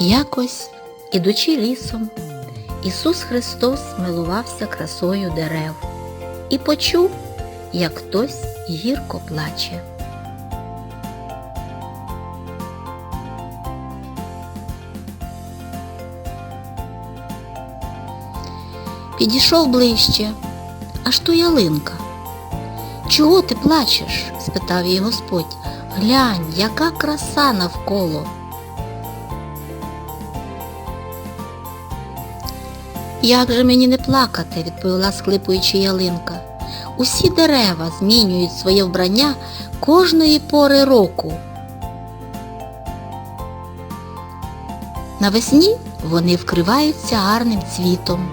Якось, ідучи лісом, Ісус Христос милувався красою дерев і почув, як хтось гірко плаче. Підійшов ближче, аж то ялинка. Чого ти плачеш? спитав її Господь. Глянь, яка краса навколо. Як же мені не плакати, відповіла склипуючи ялинка. Усі дерева змінюють своє вбрання кожної пори року. Навесні вони вкриваються гарним цвітом.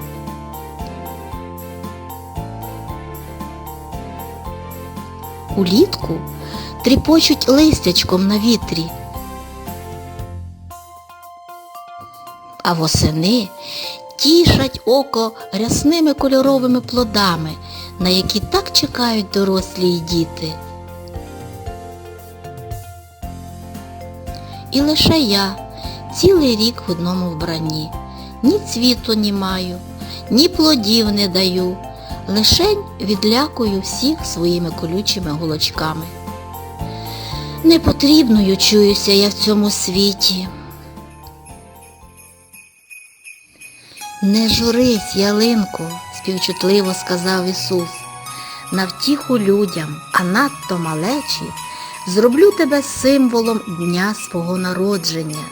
Улітку тріпочуть листячком на вітрі. А восени тішать око рясними кольоровими плодами, на які так чекають дорослі й діти. І лише я цілий рік в одному вбранні. Ні цвіту не маю, ні плодів не даю, лишень відлякую всіх своїми колючими голочками. Непотрібною чуюся я в цьому світі. Не журись, ялинку, співчутливо сказав Ісус. На втіху людям, а надто малечі, зроблю тебе символом дня свого народження.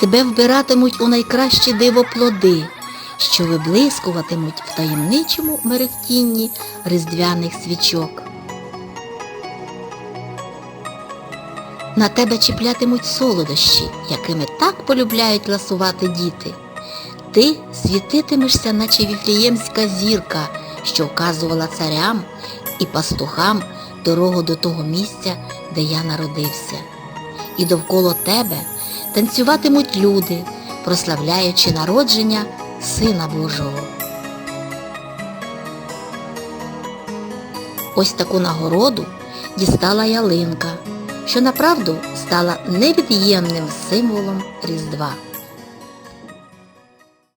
Тебе вбиратимуть у найкращі дивоплоди, що виблискуватимуть в таємничому мерехтінні різдвяних свічок. На тебе чіплятимуть солодощі, якими так полюбляють ласувати діти. Ти світитимешся, наче віфліємська зірка, що вказувала царям і пастухам дорогу до того місця, де я народився. І довкола тебе танцюватимуть люди, прославляючи народження Сина Божого. Ось таку нагороду дістала ялинка, що направду стала невід'ємним символом Різдва.